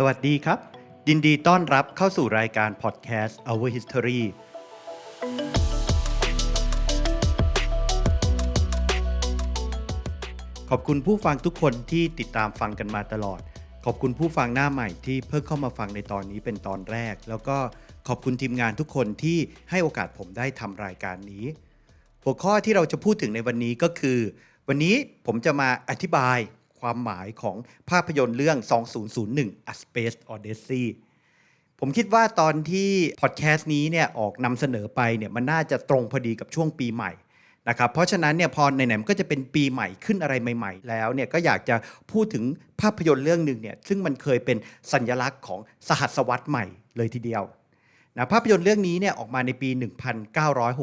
สวัสดีครับ ยินดีต้อนรับเข้าสู่รายการพอดแคสต์ Our History ขอบคุณผู้ฟังทุกคนที่ติดตามฟังกันมาตลอด ขอบคุณผู้ฟังหน้าใหม่ที่เพิ่งเข้ามาฟังในตอนนี้เป็นตอนแรก แล้วก็ขอบคุณทีมงานทุกคนที่ให้โอกาสผมได้ทำรายการนี้ หัวข้อที่เราจะพูดถึงในวันนี้ก็คือ วันนี้ผมจะมาอธิบาย ความหมายของภาพยนตร์เรื่อง 2001 A Space Odyssey ผมคิดว่าตอนที่พอดแคสต์นี้เนี่ยออกนำเสนอไปเนี่ยมันน่าจะตรงพอดีกับช่วงปีใหม่นะครับเพราะฉะนั้นเนี่ยพอไหนๆมันก็จะเป็นปีใหม่ขึ้นอะไรใหม่ ๆ แล้วเนี่ยก็อยากจะพูดถึงภาพยนตร์เรื่องหนึ่งเนี่ยซึ่งมันเคยเป็นสัญลักษณ์ของสหัสวรรษใหม่เลยทีเดียวนะภาพยนตร์เรื่องนี้เนี่ยออกมาในปี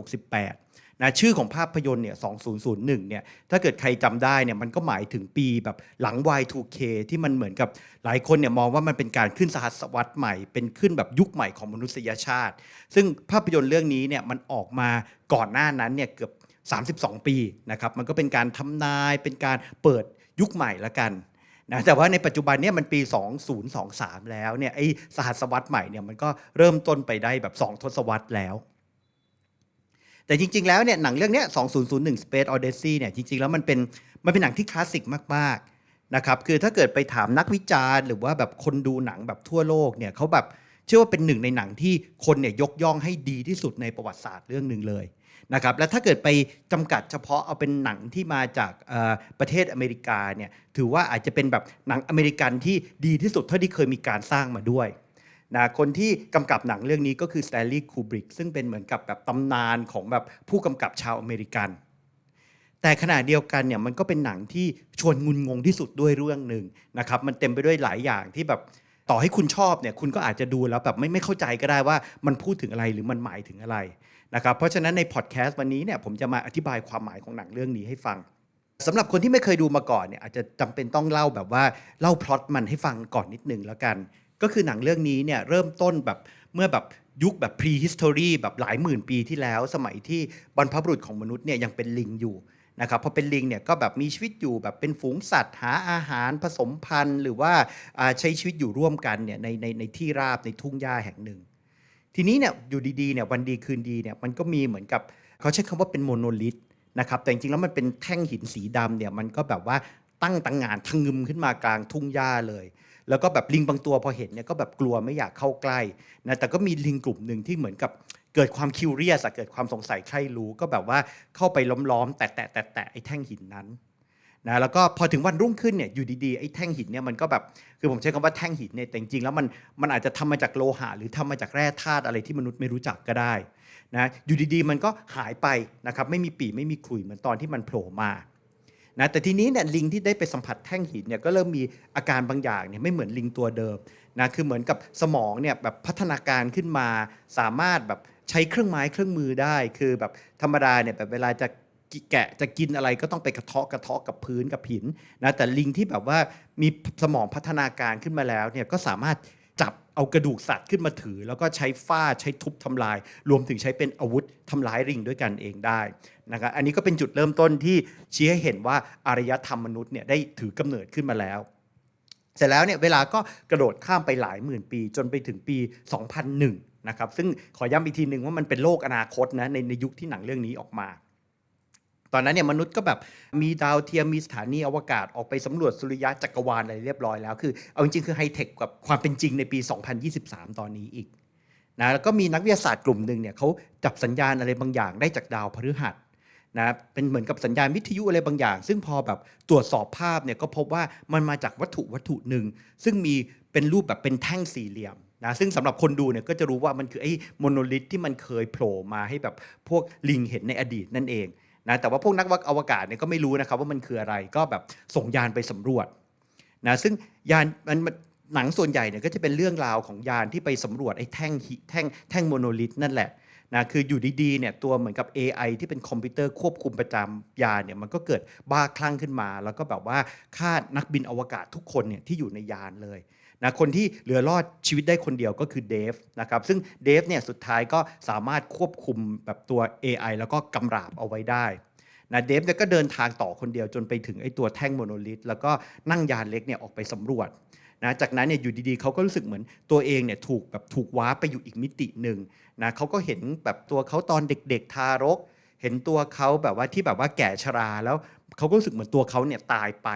1968 นะชื่อของภาพยนตร์เนี่ย2001เนี่ยถ้าเกิดใครจำได้เนี่ยมันก็หมายถึงปีแบบหลัง Y2K ที่มันเหมือนกับหลายคนเนี่ยมองว่ามันเป็นการขึ้นสหัสวรรษใหม่ เป็นขึ้นแบบยุคใหม่ของมนุษยชาติ ซึ่งภาพยนตร์เรื่องนี้เนี่ยมันออกมาก่อนหน้านั้นเนี่ยเกือบ 32 ปีนะครับมันก็เป็นการทำนายเป็นการเปิดยุคใหม่ละกันนะแต่ว่าในปัจจุบันเนี่ยมันปี 2023 แล้วเนี่ยไอ้สหัสวรรษใหม่เนี่ยมันก็เริ่มต้นไปได้แบบ 2 ทศวรรษแล้ว แต่จริง ๆ แล้วเนี่ยหนังเรื่องเนี้ย2001 Space Odyssey เนี่ยจริง ๆ แล้วมันเป็นมันเป็นหนังที่คลาสสิกมากๆนะครับคือถ้าเกิดไปถามนักวิจารณ์หรือว่าแบบคนดูหนังแบบทั่วโลกเนี่ยเขาแบบเชื่อว่าเป็นหนึ่งในหนังที่คนเนี่ยยกย่องให้ดีที่สุดในประวัติศาสตร์เรื่องหนึ่งเลยนะครับและถ้าเกิดไปจำกัดเฉพาะเอาเป็นหนังที่มาจากประเทศอเมริกาเนี่ยถือว่าอาจจะเป็นแบบหนังอเมริกันที่ดีที่สุดเท่าที่เคยมีการสร้างมาด้วย นะคนที่กำกับหนังเรื่องนี้ก็คือสแตนลีย์คูบริกซึ่งเป็นเหมือนกับแบบตำนานของแบบผู้กำกับชาวอเมริกัน แต่ขณะเดียวกันเนี่ยมันก็เป็นหนังที่ชวนงุนงงที่สุดด้วยเรื่องหนึ่งนะครับมันเต็มไปด้วยหลายอย่างที่แบบต่อให้คุณชอบเนี่ยคุณก็อาจจะดูแล้วแบบไม่ไม่เข้าใจก็ได้ว่ามันพูดถึงอะไรหรือมันหมายถึงอะไรนะครับเพราะฉะนั้นในพอดแคสต์วันนี้เนี่ยผมจะมาอธิบายความหมายของหนังเรื่องนี้ให้ฟังสำหรับคนที่ไม่เคยดูมาก่อนเนี่ยอาจจะจำเป็นต้องเล่าแบบว่าเล่าพล็อตมันให้ฟังก่อนนิดนึงแล้วกัน ก็คือหนังเรื่องนี้เนี่ยเริ่มต้นแบบเมื่อแบบยุคแบบ prehistory แบบหลายหมื่นปีที่แล้ว สมัยที่บรรพบุรุษของมนุษย์เนี่ยยังเป็นลิงอยู่นะครับพอเป็นลิงเนี่ยก็แบบมีชีวิตอยู่แบบเป็นฝูงสัตว์หาอาหารผสมพันธุ์ หรือว่าใช้ชีวิตอยู่ร่วมกันเนี่ยในในในที่ราบในทุ่งหญ้าแห่งหนึ่ง ทีนี้เนี่ยอยู่ดีๆเนี่ยวันดีคืนดีเนี่ยมันก็มีเหมือนกับเขาใช้คำว่าเป็นโมโนลิทนะครับแต่จริงๆแล้วมันเป็นแท่งหินสีดำเนี่ยมันก็แบบว่า ตั้งตังงานทะงึมขึ้นมากลางทุ่งหญ้าเลย แล้วก็แบบลิงบางตัวพอเห็นเนี่ยก็แบบกลัวไม่อยากเข้าใกล้นะแต่ก็มีลิงกลุ่มหนึ่งที่เหมือนกับเกิดความคิวเรียสเกิดความสงสัยใครรู้ก็แบบว่าเข้าไปล้อมๆ แตะแตะแตะแตะไอ้แท่งหินนั้นนะแล้วก็พอถึงวันรุ่งขึ้นเนี่ยอยู่ดีๆไอ้แท่งหินเนี่ยมันก็แบบคือผมใช้คำว่าแท่งหินเนี่ยแต่จริงๆแล้วมันมันอาจจะทำมาจากโลหะ หรือทำมาจากแร่ธาตุอะไรที่มนุษย์ไม่รู้จักก็ได้นะอยู่ดีๆมันก็หายไปนะครับไม่มีปีไม่มีขลุยเหมือนตอนที่มันโผล่มา นะแต่ทีนี้เนี่ยลิงที่ได้ไปสัมผัสแท่งหินเนี่ยก็เริ่มมีอาการบางอย่างเนี่ยไม่เหมือนลิงตัวเดิมนะคือเหมือนกับสมองเนี่ยแบบพัฒนาการขึ้นมา สามารถแบบใช้เครื่องไม้เครื่องมือได้ คือแบบธรรมดาเนี่ยแบบเวลาจะแกะจะกินอะไรก็ต้องไปกระเทาะกระเทาะกับพื้นกับหินนะแต่ลิงที่แบบว่ามีสมองพัฒนาการขึ้นมาแล้วเนี่ยก็สามารถ เอากระดูกสัตว์ขึ้นมาถือ แล้วก็ใช้ฟาดใช้ทุบทำลาย รวมถึงใช้เป็นอาวุธทำร้ายลิงด้วยกันเองได้นะครับอันนี้ก็เป็นจุดเริ่มต้นที่ชี้ให้เห็นว่าอารยธรรมมนุษย์เนี่ยได้ถือกำเนิดขึ้นมาแล้ว เสร็จแล้วเนี่ยเวลาก็กระโดดข้ามไปหลายหมื่นปี จนไปถึงปี 2001นะครับซึ่งขอย้ำอีกทีหนึ่งว่ามันเป็นโลกอนาคตนะในในยุคที่หนังเรื่องนี้ออกมา ตอนนั้นเนี่ยมนุษย์ก็แบบมีดาวเทียมมีสถานีอวกาศออกไปสำรวจสุริยะจักรวาลอะไรเรียบร้อยแล้วคือเอาจริงๆคือไฮเทคกับความเป็นจริงในปี 2023 ตอนนี้อีกนะแล้วก็มีนักวิทยาศาสตร์กลุ่มหนึ่งเนี่ยเขาจับสัญญาณอะไรบางอย่างได้จากดาวพฤหัสนะเป็นเหมือนกับสัญญาณวิทยุอะไรบางอย่าง ซึ่งพอแบบตรวจสอบภาพเนี่ยก็พบว่ามันมาจากวัตถุวัตถุหนึ่ง ซึ่งมีเป็นรูปแบบเป็นแท่งสี่เหลี่ยมนะซึ่งสำหรับคนดูเนี่ยก็จะรู้ว่ามันคือไอ้โมโนลิทที่มันเคยโผล่มาให้แบบพวกลิงเห็นในอดีตนั่นเอง นะแต่ว่าพวกนักอวกาศเนี่ยก็ไม่รู้นะครับว่ามันคืออะไรก็แบบส่งยานไปสำรวจนะซึ่งยานมันหนังส่วนใหญ่เนี่ยก็จะเป็นเรื่องราวของยานที่ไปสำรวจไอ้แท่งแท่งแท่งโมโนลิทนั่นแหละนะคืออยู่ดีๆเนี่ยตัวเหมือนกับ AI ที่เป็นคอมพิวเตอร์ควบคุมประจำยานเนี่ยมันก็เกิดบ้าคลั่งขึ้นมา แล้วก็แบบว่าฆ่านักบินอวกาศทุกคนเนี่ยที่อยู่ในยานเลย นะคนที่เหลือรอดชีวิตได้คนเดียวก็คือเดฟนะครับซึ่งเดฟเนี่ยสุดท้ายก็สามารถควบคุมแบบตัว AI แล้วก็กำราบเอาไว้ได้นะเดฟเนี่ยก็เดินทางต่อคนเดียวจนไปถึงไอ้ตัวแท่งโมโนลิทแล้วก็นั่งยานเล็กเนี่ยออกไปสำรวจนะจากนั้นเนี่ยอยู่ดีๆเขาก็รู้สึกเหมือนตัวเองเนี่ยถูกแบบถูกว้าไปอยู่อีกมิติหนึ่งนะเขาก็เห็นแบบตัวเขาตอนเด็กๆทารก เห็นตัวเขาแบบว่าที่แบบว่าแก่ชราแล้วเขาก็รู้สึกเหมือนตัวเขาเนี่ยตายไป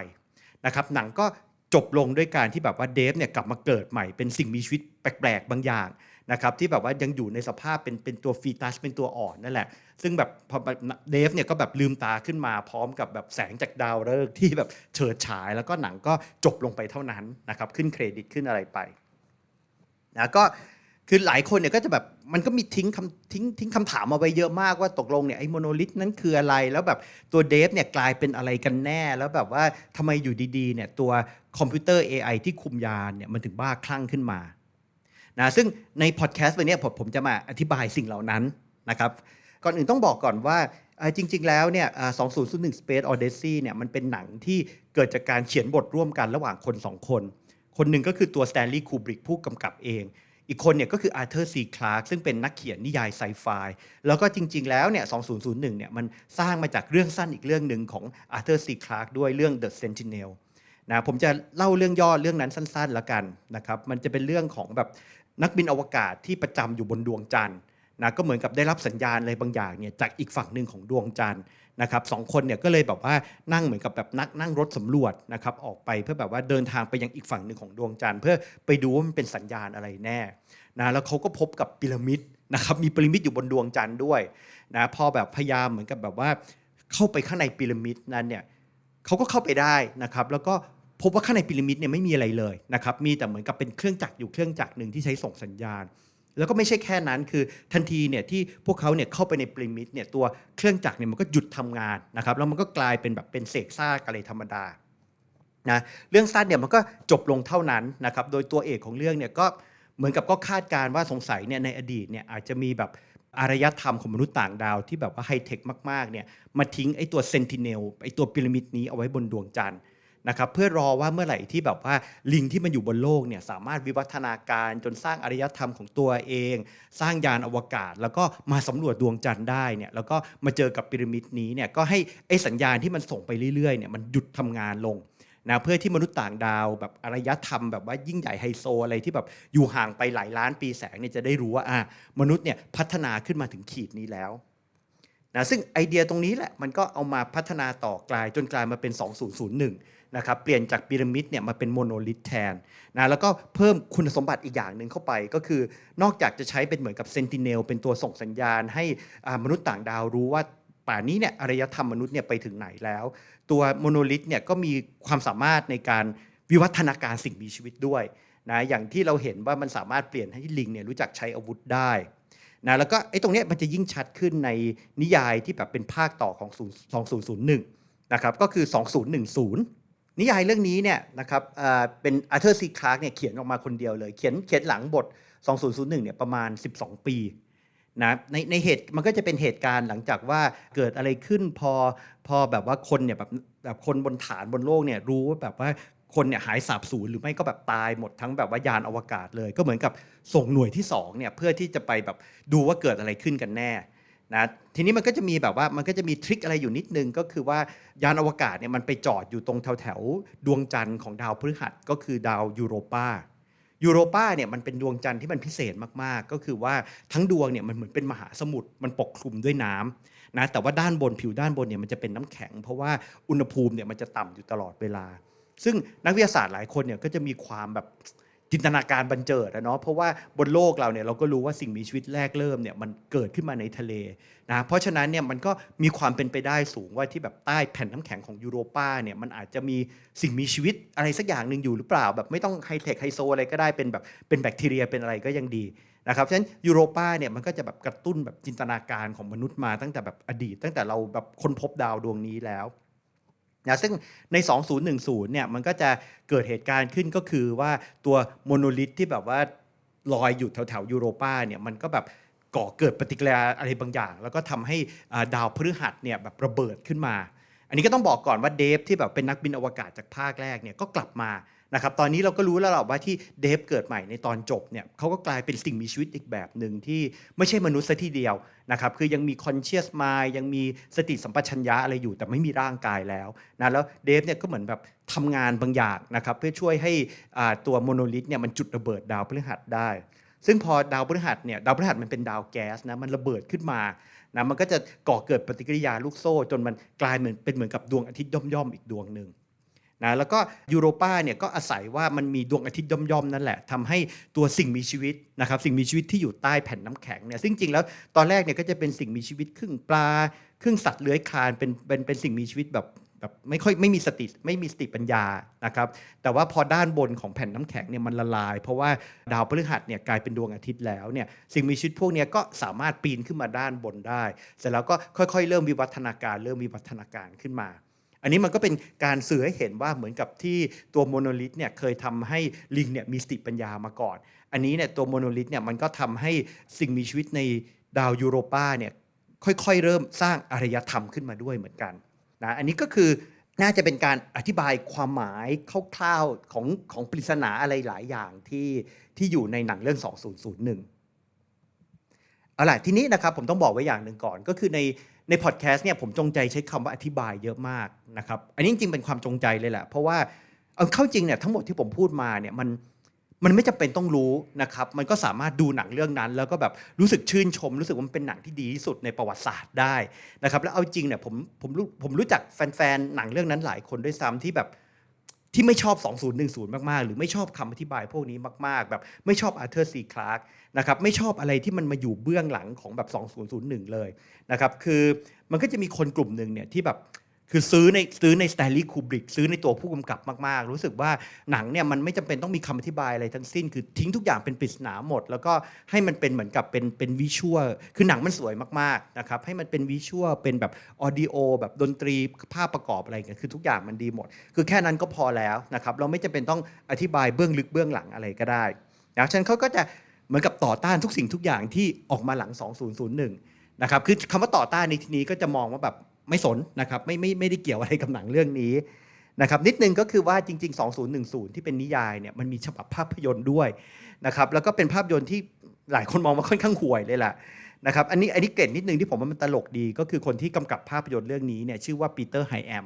นะครับหนังก็ จบลงด้วยการที่แบบว่าเดฟเนี่ยกลับมาเกิดใหม่เป็นสิ่งมีชีวิตแปลกๆ บางอย่างนะครับที่แบบว่ายังอยู่ในสภาพเป็นเป็นตัวฟีตัสเป็นตัวอ่อนนั่นแหละ ซึ่งแบบพอเดฟเนี่ยก็แบบลืมตาขึ้นมาพร้อมกับแบบแสงจากดาวฤกษ์ที่แบบเฉิดฉาย แล้วก็หนังก็จบลงไปเท่านั้นนะครับขึ้นเครดิตขึ้นอะไรไปนะก็ คือหลายคนเนี่ยก็จะแบบมันก็มีทิ้งคำทิ้งทิ้งคำถามมาไว้เยอะมากว่าตกลงเนี่ยไอ้โมโนลิทนั้นคืออะไรแล้วแบบตัวเดฟเนี่ยกลายเป็นอะไรกันแน่ แล้วแบบว่าทำไมอยู่ดีๆเนี่ยตัวคอมพิวเตอร์ AI ที่คุมยานเนี่ยมันถึงบ้าคลั่งขึ้นมานะซึ่งในพอดแคสต์วันนี้ผมผมจะมาอธิบายสิ่งเหล่านั้นนะครับก่อนอื่นต้องบอกก่อนว่าจริง ๆ แล้วเนี่ยเอ่อ2001 Space Odyssey เนี่ยมันเป็นหนังที่เกิดจากการเขียนบทร่วมกันระหว่างคนสองคน คนหนึ่งก็คือตัว Stanley Kubrick ผู้กำกับเอง อีกคนเนี่ยก็คือ Arthur C. Clarke ซึ่งเป็นนักเขียนนิยายไซไฟแล้วก็จริง ๆ แล้วเนี่ย 2001 เนี่ยมันสร้างมาจากเรื่องสั้นอีกเรื่องหนึ่งของ Arthur C. Clarke ด้วยเรื่อง The Sentinel นะผมจะเล่าเรื่องย่อเรื่องนั้นสั้น ๆ แล้วกันนะครับมันจะเป็นเรื่องของแบบนักบินอวกาศที่ประจำอยู่บนดวงจันทร์นะก็เหมือนกับได้รับสัญญาณอะไรบางอย่างเนี่ยจากอีกฝั่งหนึ่งของดวงจันทร์ นะครับสองคนเนี่ยก็เลยแบบว่านั่งเหมือนกับแบบนักนั่งรถสำรวจนะครับออกไปเพื่อแบบว่าเดินทางไปยังอีกฝั่งหนึ่งของดวงจันทร์เพื่อไปดูว่ามันเป็นสัญญาณอะไรแน่นะแล้วเขาก็พบกับพีระมิดนะครับมีพีระมิดอยู่บนดวงจันทร์ด้วยนะพอแบบพยายามเหมือนกับแบบว่าเข้าไปข้างในพีระมิดนั้นเนี่ยเขาก็เข้าไปได้นะครับแล้วก็พบว่าข้างในพีระมิดเนี่ยไม่มีอะไรเลยนะครับมีแต่เหมือนกับเป็นเครื่องจักรอยู่เครื่องจักรหนึ่งที่ใช้ส่งสัญญาณ แล้วก็ไม่ใช่แค่นั้นคือทันทีเนี่ยที่พวกเขาเนี่ยเข้าไปในพีระมิดเนี่ยตัวเครื่องจักรเนี่ยมันก็หยุดทำงานนะครับแล้วมันก็กลายเป็นแบบเป็นเศษซากอะไรธรรมดานะเรื่องสั้นเนี่ยมันก็จบลงเท่านั้นนะครับโดยตัวเอกของเรื่องเนี่ยก็เหมือนกับก็คาดการว่าสงสัยเนี่ยในอดีตเนี่ยอาจจะมีแบบอารยธรรมของมนุษย์ต่างดาวที่แบบว่าไฮเทคมากๆเนี่ยมาทิ้งไอ้ตัวเซนติเนลไอ้ตัวพีระมิดนี้เอาไว้บนดวงจันทร์ นะครับเพื่อรอว่าเมื่อไหร่ที่แบบว่าลิงที่มันอยู่บนโลกเนี่ยสามารถวิวัฒนาการจนสร้างอารยธรรมของตัวเอง สร้างยานอวกาศ แล้วก็มาสำรวจดวงจันทร์ได้เนี่ยแล้วก็มาเจอกับพีระมิดนี้เนี่ยก็ให้ไอ้สัญญาณที่มันส่งไปเรื่อยๆเนี่ยมันหยุดทำงานลงนะเพื่อที่มนุษย์ต่างดาวแบบอารยธรรมแบบว่ายิ่งใหญ่ไฮโซอะไรที่แบบอยู่ห่างไปหลายล้านปีแสงเนี่ยจะได้รู้ว่าอะมนุษย์เนี่ยพัฒนาขึ้นมาถึงขีดนี้แล้วนะซึ่งไอเดียตรงนี้แหละมันก็เอามาพัฒนาต่อกลายจนกลายมาเป็น 2001 นะครับเปลี่ยนจากพีระมิดเนี่ยมาเป็นโมโนลิทแทนนะแล้วก็เพิ่มคุณสมบัติอีกอย่างหนึ่งเข้าไปก็คือนอกจากจะใช้เป็นเหมือนกับเซนติเนลเป็นตัวส่งสัญญาณให้มนุษย์ต่างดาวรู้ว่าป่านี้เนี่ยอารยธรรมมนุษย์เนี่ยไปถึงไหนแล้ว ตัวโมโนลิทเนี่ยก็มีความสามารถในการวิวัฒนาการสิ่งมีชีวิตด้วยนะอย่างที่เราเห็นว่ามันสามารถเปลี่ยนให้ลิงเนี่ยรู้จักใช้อาวุธได้นะแล้วก็ไอ้ตรงนี้มันจะยิ่งชัดขึ้นในนิยายที่แบบเป็นภาคต่อของ 2001 นะครับก็คือ 2010 นิยายเรื่องนี้เนี่ยนะครับเป็นอาร์เธอร์ซีคลาร์กเนี่ยเขียนออกมาคนเดียวเลย เขียนเขียนหลังบท 2001เนี่ยประมาณ 12 ปีนะในในเหตุมันก็จะเป็นเหตุการณ์หลังจากว่าเกิดอะไรขึ้นพอพอแบบว่าคนเนี่ยแบบแบบคนบนฐานบนโลกเนี่ยรู้ว่าแบบว่าคนเนี่ยหายสาบสูญหรือไม่ก็แบบตายหมดทั้งแบบว่ายานอวกาศเลย ก็เหมือนกับส่งหน่วยที่สองเนี่ยเพื่อที่จะไปแบบดูว่าเกิดอะไรขึ้นกันแน่ นะทีนี้มันก็จะมีแบบว่ามันก็จะมีทริคอะไรอยู่นิดนึงก็คือว่ายานอวกาศเนี่ยมันไปจอดอยู่ตรงแถวแถวๆดวงจันทร์ของดาวพฤหัสก็คือดาวยูโรปายูโรปาเนี่ยมันเป็นดวงจันทร์ที่มันพิเศษมากๆ ก็คือว่าทั้งดวงเนี่ยมันเหมือนเป็นมหาสมุทรมันปกคลุมด้วยน้ำนะแต่ว่าด้านบนผิวด้านบนเนี่ยมันจะเป็นน้ำแข็ง เพราะว่าอุณหภูมิเนี่ยมันจะต่ำอยู่ตลอดเวลา ซึ่งนักวิทยาศาสตร์หลายคนเนี่ยก็จะมีความแบบ จินตนาการบันเจิดอะเนาะเพราะว่าบนโลกเราเนี่ยเราก็รู้ว่าสิ่งมีชีวิตแรกเริ่มเนี่ยมันเกิดขึ้นมาในทะเลนะเพราะฉะนั้นเนี่ยมันก็มีความเป็นไปได้สูงว่าที่แบบใต้แผ่นน้ำแข็งของยูโรปาเนี่ยมันอาจจะมีสิ่งมีชีวิตอะไรสักอย่างหนึ่งอยู่หรือเปล่า แบบไม่ต้องไฮเทคไฮโซอะไรก็ได้เป็นแบบเป็นแบคทีเรียเป็นอะไรก็ยังดีนะครับฉะนั้นยูโรปาเนี่ยมันก็จะแบบกระตุ้นแบบจินตนาการของมนุษย์มาตั้งแต่แบบอดีต ตั้งแต่เราแบบค้นพบดาวดวงนี้แล้ว นะซึ่งใน 2010 เนี่ยมันก็จะเกิดเหตุการณ์ขึ้นก็คือว่าตัวโมโนลิทที่แบบว่าลอยอยู่แถวๆยูโรปาเนี่ยมันก็แบบก่อเกิดปฏิกิริยาอะไรบางอย่าง แล้วก็ทำให้ดาวพฤหัสเนี่ยแบบระเบิดขึ้นมา อันนี้ก็ต้องบอกก่อนว่าเดฟที่แบบเป็นนักบินอวกาศจากภาคแรกเนี่ยก็กลับมา นะครับตอนนี้เราก็รู้แล้วแหละว่าที่เดฟเกิดใหม่ในตอนจบเนี่ยเขาก็กลายเป็นสิ่งมีชีวิตอีกแบบหนึ่งที่ไม่ใช่มนุษย์ซะทีเดียวนะครับคือยังมี conscious mind ยังมีสติสัมปชัญญะอะไรอยู่แต่ไม่มีร่างกายแล้วนะแล้วเดฟเนี่ยก็เหมือนแบบทำงานบางอย่างนะครับเพื่อช่วยให้ตัวโมโนลิทเนี่ยมันจุดระเบิดดาวพฤหัสได้ ซึ่งพอดาวพฤหัสเนี่ยดาวพฤหัสมันเป็นดาวแก๊สนะมันระเบิดขึ้นมานะมันก็จะก่อเกิดปฏิกิริยาลูกโซ่ จนมันกลายเหมือนเป็นเหมือนกับดวงอาทิตย์ย่อมๆอีกดวงหนึ่ง นะแล้วก็ยูโรปาเนี่ยก็อาศัยว่ามันมีดวงอาทิตย์ย่อมๆนั่นแหละทำให้ตัวสิ่งมีชีวิตนะครับสิ่งมีชีวิตที่อยู่ใต้แผ่นน้ำแข็งเนี่ยซึ่งจริงแล้วตอนแรกเนี่ยก็จะเป็นสิ่งมีชีวิตครึ่งปลาครึ่งสัตว์เลื้อยคลานเป็นเป็นเป็นสิ่งมีชีวิตแบบแบบไม่ค่อยไม่มีสติไม่มีสติปัญญานะครับแต่ว่าพอด้านบนของแผ่นน้ำแข็งเนี่ยมันละลาย เพราะว่าดาวพฤหัสเนี่ยกลายเป็นดวงอาทิตย์แล้วเนี่ยสิ่งมีชีวิตพวกนี้ก็สามารถปีนขึ้นมาด้านบนได้ เสร็จแล้วก็ค่อยๆ เริ่มวิวัฒนาการ เริ่มวิวัฒนาการขึ้นมา อันนี้มันก็เป็นการสื่อให้เห็นว่าเหมือนกับที่ตัวโมโนลิทเนี่ยเคยทำให้ลิงเนี่ยมีสติปัญญามาก่อน อันนี้เนี่ยตัวโมโนลิทเนี่ยมันก็ทำให้สิ่งมีชีวิตในดาวยูโรปาเนี่ยค่อยๆ เริ่มสร้างอารยธรรมขึ้นมาด้วยเหมือนกันนะอันนี้ก็คือน่าจะเป็นการอธิบายความหมายคร่าวๆของของปริศนาอะไรหลายอย่างที่ที่อยู่ในหนังเรื่อง 2001เอาล่ะทีนี้นะครับผมต้องบอกไว้อย่างหนึ่งก่อนก็คือใน ในพอดแคสต์เนี่ยผมจงใจใช้คำว่าอธิบายเยอะมากนะครับอันนี้จริงเป็นความจงใจเลยแหละ เพราะว่าเอาเข้าจริงเนี่ยทั้งหมดที่ผมพูดมาเนี่ยมันมันไม่จำเป็นต้องรู้นะครับ มันก็สามารถดูหนังเรื่องนั้น แล้วก็แบบรู้สึกชื่นชม รู้สึกว่ามันเป็นหนังที่ดีที่สุดในประวัติศาสตร์ได้นะครับ แล้วเอาจริงเนี่ยผมผมรู้ผมรู้จักแฟนๆหนังเรื่องนั้นหลายคนด้วยซ้ำที่แบบ ที่ไม่ชอบ 2010 มาก ๆ หรือไม่ชอบคำอธิบายพวกนี้มาก ๆ แบบไม่ชอบอาร์เธอร์ซีคลาร์กนะครับไม่ชอบอะไรที่มันมาอยู่เบื้องหลังของแบบ 2001 เลยนะครับคือมันก็จะมีคนกลุ่มหนึ่งเนี่ยที่แบบ คือซื้อในซื้อในสแตลีย์คูบริกซื้อในตัวผู้กำกับมาก ๆ รู้สึกว่าหนังเนี่ยมันไม่จำเป็นต้องมีคำอธิบายอะไรทั้งสิ้น คือทิ้งทุกอย่างเป็นปริศนาหมด แล้วก็ให้มันเป็นเหมือนกับเป็นเป็นวิชวลคือหนังมันสวยมากๆนะครับให้มันเป็นวิชวลเป็นแบบออดิโอแบบดนตรีภาพประกอบอะไรอย่างเงี้ยคือทุกอย่างมันดีหมด คือแค่นั้นก็พอแล้วนะครับเราไม่จำเป็นต้องอธิบายเบื้องลึกเบื้องหลังอะไรก็ได้นะฉะนันเขาก็จะเหมือนกับต่อต้านทุกสิ่งทุกอย่างที่ออกมาหลัง 2001นะครับคือคำว่าต่อต้านในที่นี้ก็จะมองว่าแบบ ไม่สนนะครับไม่ไม่ไม่ได้เกี่ยวอะไรกับหนังเรื่องนี้นะครับนิดนึงก็คือว่าจริง ๆ 2010 ที่เป็นนิยายเนี่ยมันมีฉบับภาพยนตร์ด้วยนะครับแล้วก็เป็นภาพยนตร์ที่หลายคนมองว่าค่อนข้างห่วยเลยแหละนะครับอันนี้อันนี้เกร็ดนิดนึงที่ผมว่ามันตลกดีก็คือคนที่กำกับภาพยนตร์เรื่องนี้เนี่ยชื่อว่าปีเตอร์ไฮแอม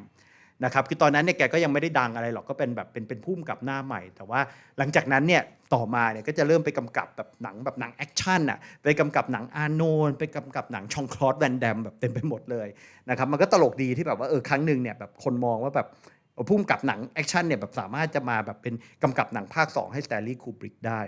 นะครับคือตอนนั้นเนี่ยแกก็ยังไม่ได้ดังอะไรหรอกก็เป็นแบบเป็นเป็นผู้กำกับหน้าใหม่ แต่ว่าหลังจากนั้นเนี่ยต่อมาเนี่ยก็จะเริ่มไปกำกับแบบหนังแบบหนังแอคชั่นอะไปกำกับหนังอาโนนไปกำกับหนังชองคลอสแวนแดมแบบเต็มไปหมดเลยนะครับมันก็ตลกดีที่แบบว่าเออครั้งหนึ่งเนี่ยแบบคนมองว่าแบบผู้กำกับหนังแอคชั่นเนี่ยแบบสามารถจะมาแบบเป็นกำกับหนังภาค 2 ให้สแตนลีย์คูบริกได้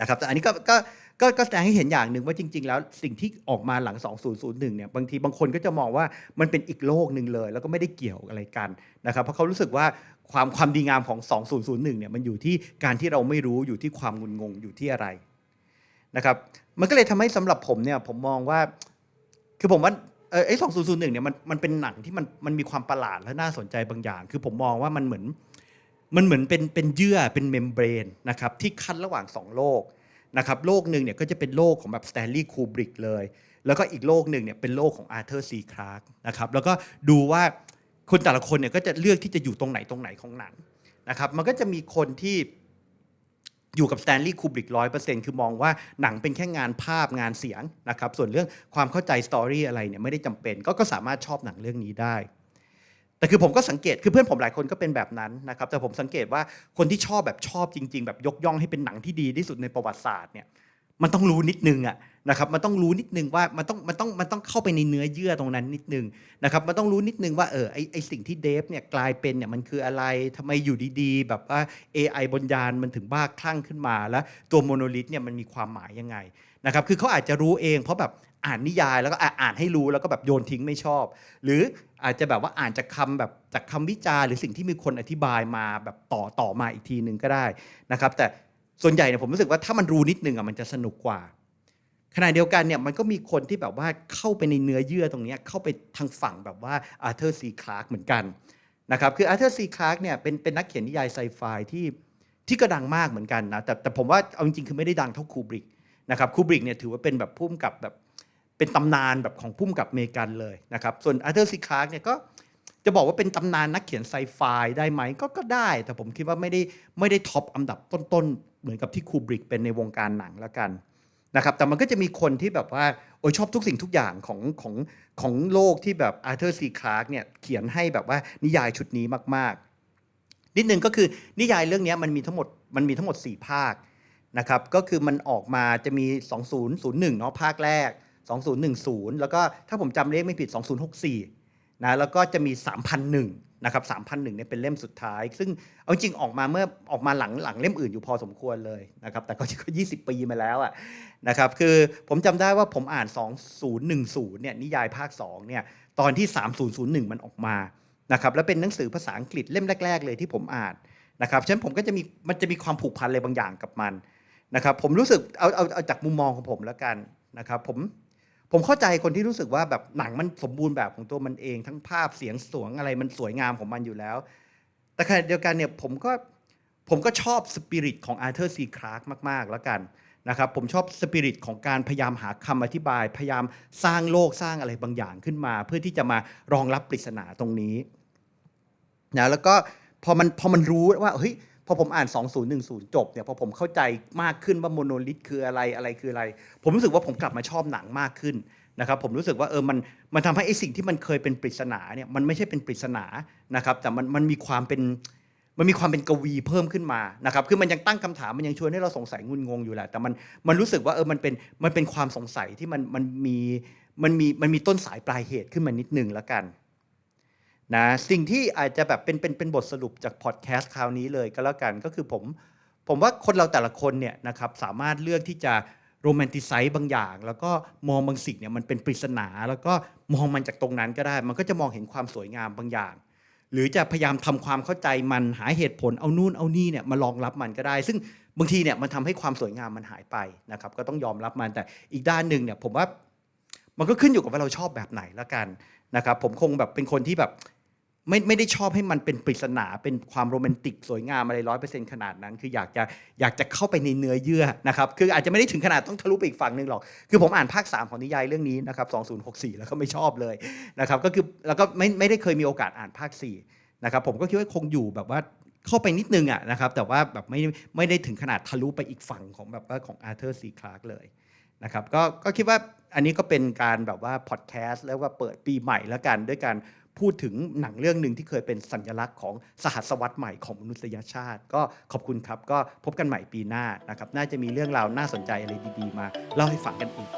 นะครับแต่อันนี้ก็ก็ก็ก็แสดงให้เห็นอย่างหนึ่งว่าจริง ๆ แล้วสิ่งที่ออกมาหลัง 2001 เนี่ยบางทีบางคนก็จะมองว่ามันเป็นอีกโลกหนึ่งเลย แล้วก็ไม่ได้เกี่ยวอะไรกันนะครับเพราะเขารู้สึกว่าความความดีงามของ 2001 เนี่ยมันอยู่ที่การที่เราไม่รู้อยู่ที่ความงุนงงอยู่ที่อะไรนะครับมันก็เลยทำให้สำหรับผมเนี่ยผมมองว่าคือผมว่าเออไอ้ 2001 เนี่ยมันมันเป็นหนังที่มันมันมีความประหลาดและน่าสนใจบางอย่าง คือผมมองว่ามันเหมือน มันเหมือนเป็นเป็นเยื่อเป็นเมมเบรนนะครับที่ขั้นระหว่างสองโลกนะครับโลกหนึ่งเนี่ยก็จะเป็นโลกของแบบสแตนลีย์คูบริกเลย แล้วก็อีกโลกหนึ่งเนี่ยเป็นโลกของอาร์เธอร์ซีคลาร์กนะครับแล้วก็ดูว่าคนแต่ละคนเนี่ยก็จะเลือกที่จะอยู่ตรงไหนตรงไหนของหนังนะครับมันก็จะมีคนที่อยู่กับสแตนลีย์คูบริกร้อยเปอร์เซ็นต์คือมองว่าหนังเป็นแค่งานภาพงานเสียงนะครับส่วนเรื่องความเข้าใจสตอรี่อะไรเนี่ยไม่ได้จำเป็นก็ก็สามารถชอบหนังเรื่องนี้ได้ แต่คือผมก็สังเกตคือเพื่อนผมหลายคนก็เป็นแบบนั้นนะครับแต่ผมสังเกตว่าคนที่ชอบแบบชอบจริง ๆ แบบยกย่องให้เป็นหนังที่ดีที่สุดในประวัติศาสตร์เนี่ยมันต้องรู้นิดนึงอะนะครับมันต้องรู้นิดนึงว่ามันต้องมันต้องมันต้องเข้าไปในเนื้อเยื่อตรงนั้นนิดนึงนะครับมันต้องรู้นิดนึงว่าเออไอไอสิ่งที่เดฟเนี่ยกลายเป็นเนี่ยมันคืออะไรทำไมอยู่ดีๆ แบบว่า AI บนยานมันถึงบ้าคลั่งขึ้นมา แล้วตัวโมโนลิทเนี่ยมันมีความหมายยังไงนะครับคือเขาอาจจะรู้เองเพราะแบบ อ่านนิยายแล้วก็อ่านให้รู้แล้วก็แบบโยนทิ้งไม่ชอบ หรืออาจจะแบบว่าอ่านจากคำแบบจากคำวิจารณ์หรือสิ่งที่มีคนอธิบายมาแบบต่อต่อมาอีกทีหนึ่งก็ได้นะครับ แต่ส่วนใหญ่เนี่ยผมรู้สึกว่าถ้ามันรู้นิดนึงอะมันจะสนุกกว่าขณะเดียวกันเนี่ยมันก็มีคนที่แบบว่าเข้าไปในเนื้อเยื่อตรงนี้เข้าไปทางฝั่งแบบว่าอาร์เธอร์ซีคลาร์กเหมือนกันนะครับคืออาร์เธอร์ซีคลาร์กเนี่ยเป็นเป็นนักเขียนนิยายไซไฟที่ที่ก็ดังมากเหมือนกันนะแต่แต่ผมว่าเอาจริงๆคือไม่ได้ดังเท่าคูบริกนะครับคูบริกเนี่ยถือว่าเป็นแบบพุ่มกับแบบ เป็นตำนานแบบของพุ่มกับอเมริกันเลยนะครับส่วนอาร์เธอร์ซีคลาร์กเนี่ยก็จะบอกว่าเป็นตำนานนักเขียนไซไฟได้ไหมก็ก็ได้ แต่ผมคิดว่าไม่ได้ไม่ได้ท็อปอันดับต้นๆ เหมือนกับที่คูบริกเป็นในวงการหนังแล้วกันนะครับแต่มันก็จะมีคนที่แบบว่าโอ้ยชอบทุกสิ่งทุกอย่างของของของโลกที่แบบอาร์เธอร์ซีคลาร์กเนี่ยเขียนให้แบบว่านิยายชุดนี้มากๆ นิดนึงก็คือนิยายเรื่องนี้มันมีทั้งหมดมันมีทั้งหมด 4 ภาคนะครับก็คือมันออกมาจะมี 2001เนาะภาคแรก 2010 แล้วก็ถ้าผมจำเลขไม่ผิด 2064 นะ แล้วก็จะมี 3,001 นะครับ 3,001เนี่ยเป็นเล่มสุดท้าย ซึ่งเอาจริงออกมาเมื่อออกมาหลังหลังเล่มอื่นอยู่พอสมควรเลยนะครับ แต่ก็ก็20 ปีมาแล้วอะนะครับ คือผมจำได้ว่าผมอ่าน 2010 เนี่ยนิยายภาค 2 เนี่ยตอนที่ 3001 มันออกมานะครับแล้วเป็นหนังสือภาษาอังกฤษเล่มแรก ๆ เลยที่ผมอ่านนะครับฉะนั้นผมก็จะมีมันจะมีความผูกพันอะไรบางอย่างกับมันนะครับผมรู้สึกเอาเอาเอาจากมุมมองของผมแล้วกันนะครับผม ผมเข้าใจคนที่รู้สึกว่าแบบหนังมันสมบูรณ์แบบของตัวมันเอง ทั้งภาพเสียงสวงอะไรมันสวยงามของมันอยู่แล้ว แต่ขณะเดียวกันเนี่ยผมก็ผมก็ชอบสปิริตของอาร์เธอร์ซีคลาร์กมาก ๆ แล้วกันนะครับผมชอบสปิริตของการพยายามหาคำอธิบาย พยายามสร้างโลกสร้างอะไรบางอย่างขึ้นมา เพื่อที่จะมารองรับปริศนาตรงนี้นะแล้วก็พอมันพอมันรู้ว่าเฮ้ย พอผมอ่าน 2010 จบเนี่ยพอผมเข้าใจมากขึ้นว่าโมโนลิทคืออะไรอะไรคืออะไร ผมรู้สึกว่าผมกลับมาชอบหนังมากขึ้นนะครับผมรู้สึกว่าเออมันมันทำให้ไอ้สิ่งที่มันเคยเป็นปริศนาเนี่ยมันไม่ใช่เป็นปริศนานะครับแต่มันมันมีความเป็นมันมีความเป็นกวีเพิ่มขึ้นมานะครับคือมันยังตั้งคำถามมันยังชวนให้เราสงสัยงุนงงอยู่แหละแต่มันมันรู้สึกว่าเออมันเป็นมันเป็นความสงสัยที่มันมันมีมันมีมันมีต้นสายปลายเหตุขึ้นมานิดนึงแล้วกัน นะสิ่งที่อาจจะแบบเป็นเป็นเป็นบทสรุปจากพอดแคสต์คราวนี้เลยก็แล้วกันก็คือผมผมว่าคนเราแต่ละคนเนี่ยนะครับสามารถเลือกที่จะโรแมนติไซส์บางอย่าง แล้วก็มองบางสิ่งเนี่ยมันเป็นปริศนา แล้วก็มองมันจากตรงนั้นก็ได้ มันก็จะมองเห็นความสวยงามบางอย่าง หรือจะพยายามทำความเข้าใจมันหาเหตุผลเอานู่นเอานี่เนี่ยมารองรับมันก็ได้ ซึ่งบางทีเนี่ยมันทำให้ความสวยงามมันหายไปนะครับก็ต้องยอมรับมันแต่อีกด้านหนึ่งเนี่ยผมว่ามันก็ขึ้นอยู่กับว่าเราชอบแบบไหนแล้วกันนะครับผมคงแบบเป็นคนที่แบบ ไม่ไม่ได้ชอบให้มันเป็นปริศนาเป็นความโรแมนติกสวยงามอะไรร้อยเปอร์เซ็นต์ขนาดนั้น คืออยากจะอยากจะเข้าไปในเนื้อเยื่อนะครับคืออาจจะไม่ได้ถึงขนาดต้องทะลุไปอีกฝั่งหนึ่งหรอก คือผมอ่านภาค 3 ของนิยายเรื่องนี้นะครับ2064 แล้วก็ไม่ชอบเลยนะครับก็คือแล้วก็ไม่ไม่ได้เคยมีโอกาสอ่านภาค4นะครับผมก็คิดว่าคงอยู่แบบว่าเข้าไปนิดนึงอะนะครับแต่ว่าแบบไม่ไม่ได้ถึงขนาดทะลุไปอีกฝั่งของแบบว่าของอาร์เธอร์ซีคลาร์กเลยนะครับก็ก็คิดว่าอันนี้ก็เป็นการแบบว่าพอดแคสต์แล้วว่าเปิดปีใหม่แล้วกันด้วยการ พูดถึงหนังเรื่องหนึ่งที่เคยเป็นสัญลักษณ์ของสหัสวรรษใหม่ของมนุษยชาติ ก็ขอบคุณครับ ก็พบกันใหม่ปีหน้านะครับ น่าจะมีเรื่องราวน่าสนใจอะไรดีๆ มาเล่าให้ฟังกันอีก